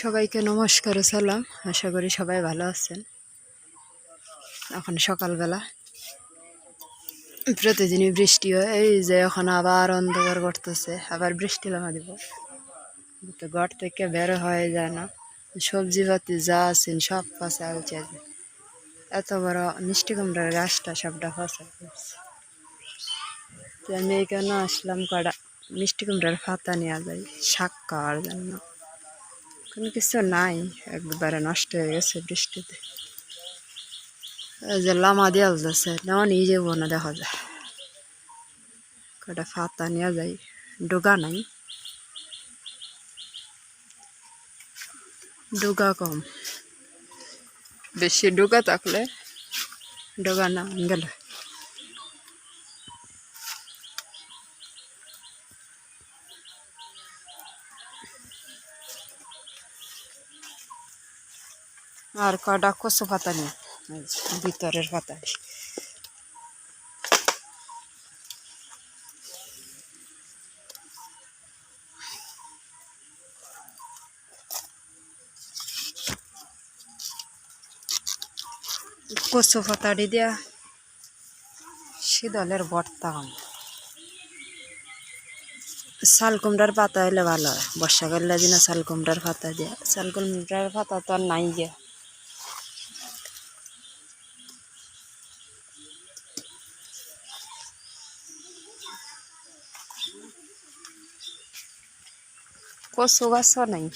সবাইকে নমস্কার সালাম। আশা করি সবাই ভালো আছেন। এখন সকালবেলা। প্রতিদিনই বৃষ্টি হয়, এই যে এখন আবার অন্ধকার করতেছে, আবার বৃষ্টি লাগা দিব। তো ঘর থেকে বের হয়ে যায় না। সবজি পাতি যা আছেন সব উঠে যায়। এত বড় মিষ্টি কুমড়ার গাছটা সবটা ফাঁসা ফেলছে। তো আমি এখানে আসলাম কটা মিষ্টি কুমড়ার পাতা নেওয়া যায় শাক খাওয়ার জন্য। কোনো কিছু নাই, একবারে নষ্ট হয়ে গেছে বৃষ্টিতে। লামা দেওয়া যাচ্ছে নেওয়া নিয়ে যাব না দেখা যায় কটা ফাতা নেওয়া যায় ডোগা নাই ডোগা কম বেশি ডোগা থাকলে ডোগা না গেলে আর কটা কচু পাতা নেই এই যে ভিতরের পাতা কচু পাতাটি দিয়া শীতলের ভর্তা শাল কুমড়ার পাতা হলে ভালো হয়। বর্ষাকালে দিনে শাল কুমড়ার পাতা দিয়া শাল কুমড়ার পাতা তো আর নাই গিয়া কচু গাছও নাই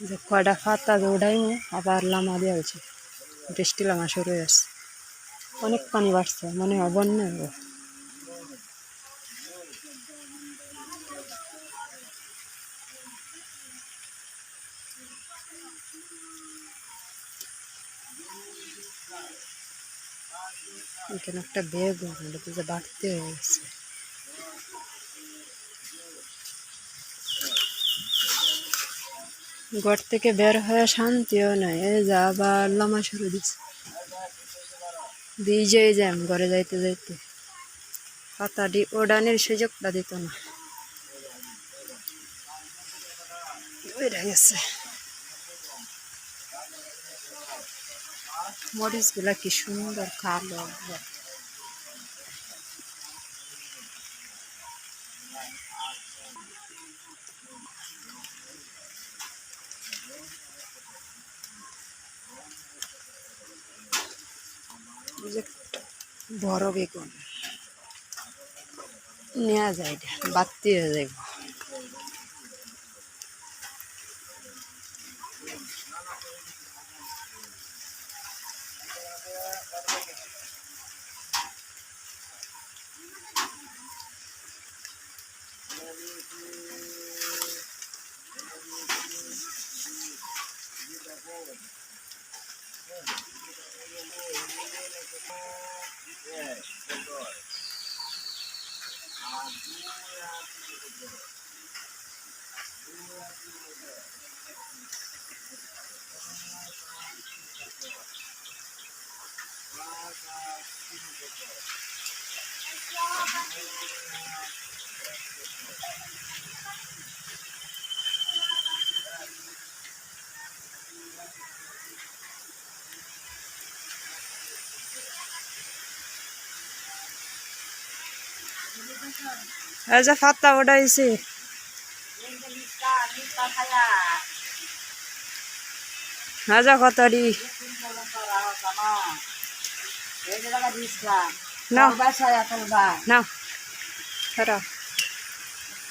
যে কয়টা পাতা দৌড়াইমু আবার লামা দেওয়া হয়েছে বৃষ্টি লামা শুরু হয়ে আসছে অনেক পানি বাড়ছে, মনে হয় হবে এখানে একটা বেগ যে বাড়তে হয়ে গেছে। ঘর থেকে বের হয়ে শান্তিও নাই, এই যা আবার লামা শুরু দিচ্ছে দিয়ে যাম ঘরে যাইতে যাইতে। পাতাটি ওডানের সুযোগটা দিত না। মরিচগুলা কি সুন্দর কালো। যে বড় বেগুন। নেওয়া যায় এটা বাড়তি হয়ে যাইব এই যে ফাত্তা উঠাইছি। হাজা কতরি।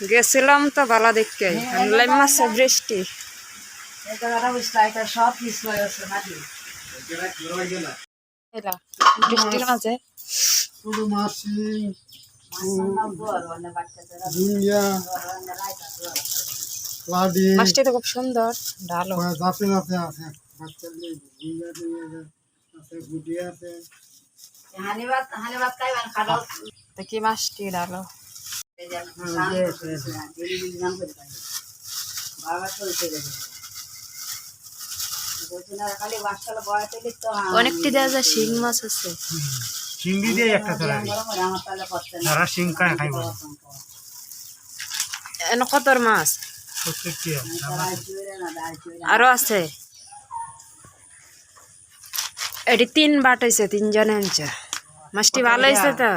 গেছিলাম তো ভালো দেখতে। আনলাম মাসে বৃষ্টি। সব বৃষ্টির মাঝে। ঝিঙ্গা লাডি মাছটি তো খুব সুন্দর ডালো যাতে যাতে আছে বাচ্চা ঝিঙ্গা টিঙ্গা আছে গুটি আছে। তো কি মাছটি ডালো অনেকটি দেওয়া যায় শিং মাছ আছে। চিংড়ি দিয়ে একটা তোরা শিং খাইব এন কতর মাছ? আরও আছে? এটি তিন বাট হয়েছে তিনজনে আনছে। মাছটি ভালো হয়েছে তো?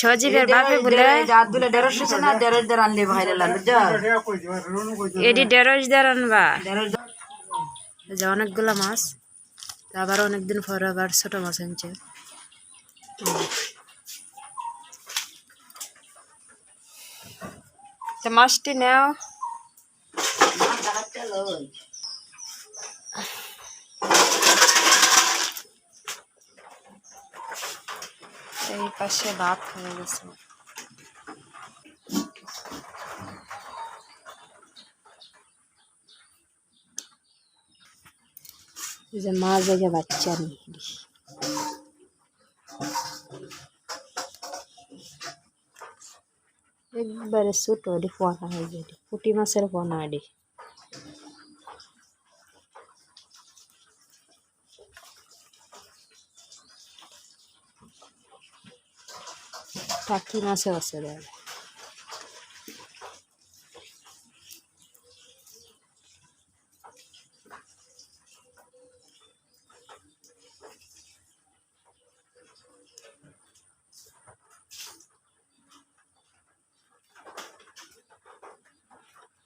সজীবের বাপে বলে? এটি দেড়শ দেড় আনবা। অনেকগুলো মাছ তা আবার অনেকদিন পরে আবার ছোট মাছ আনছে। তো মাছটি নেও এই পাশে ভাত হয়ে গেছে। এই যে মা জেগে বাচ্চা নেই একবারে ছোট এটি পোনা হয়ে যায় পুটি মাছের পোনা এটি। টাকি মাছও আছে দেখ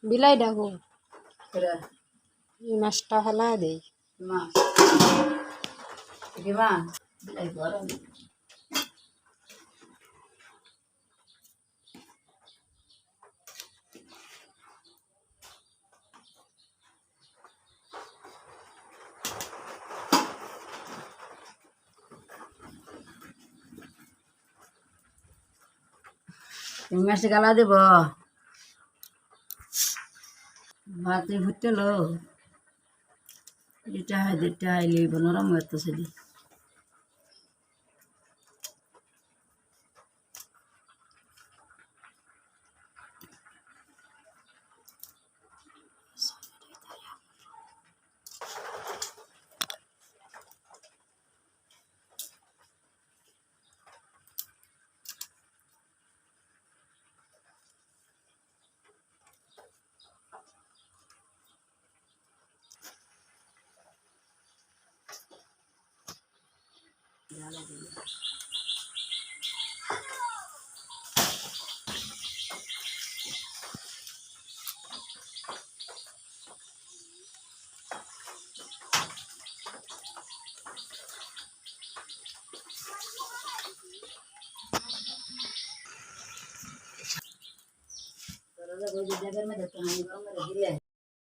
বিলাই ডাকো এই মাছটা হলা দেই মাসে গালা দেব ভাতে ঘুরতে লো এটা হয় হাই লিব নরম হতো সেদি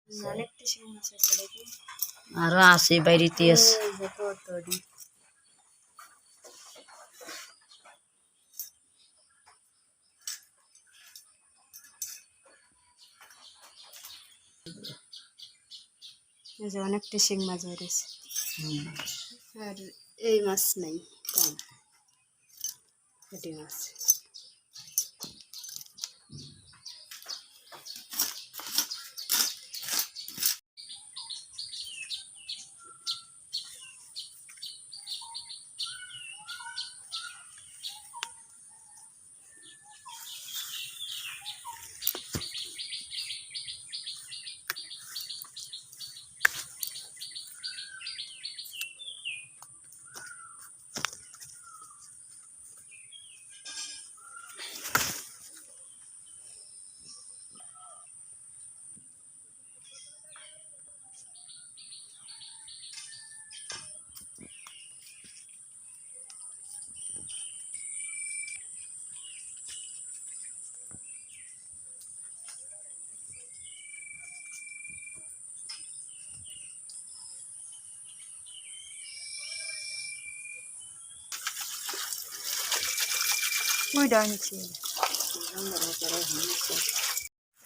অনেকটা শিং মাছ আছে দেখি আরও আছে বাইরেতে আছে এই যে অনেকটা শিং মাছ বেড়েছে আর এই মাছ নেই কম। এটি মাছ। কুইটা আনছি।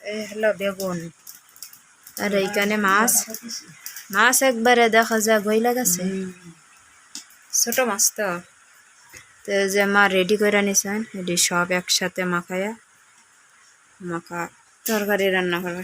এই হলো বেগুন। আর এইখানে মাছ। মাছ একবারে দেখা যায় গইলা গেছে ছোট মাছ তো। তো যে মা রেডি করে নিছেন এটি সব একসাথে মাখায়া, মাখা তরকারি রান্না করবে।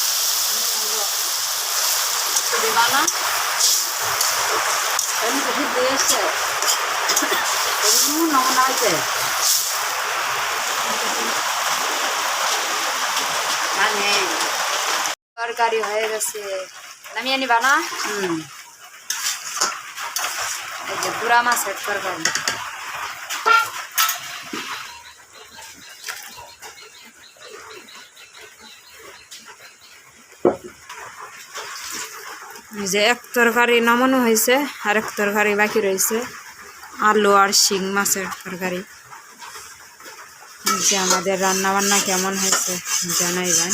দিবা না এমনি বেশি দিয়েছে এমনি নমুনা হয়েছে মানে তরকারি হয়ে গেছে। নামিয়ে নিবা না? হুম। এই যে গুড়া মাছের তরকারি। যে এক তরকারি নামানো হয়েছে, আর এক তরকারি বাকি রয়েছে। আলু আর শিং মাছের তরকারি। যে আমাদের রান্না বান্না কেমন হয়েছে জানাইবেন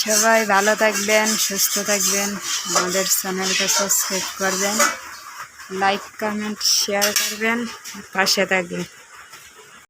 সবাই ভালো থাকবেন, সুস্থ থাকবেন। আমাদের চ্যানেলকে সাবস্ক্রাইব করবেন, লাইক, কমেন্ট, শেয়ার করবেন, পাশে থাকবেন।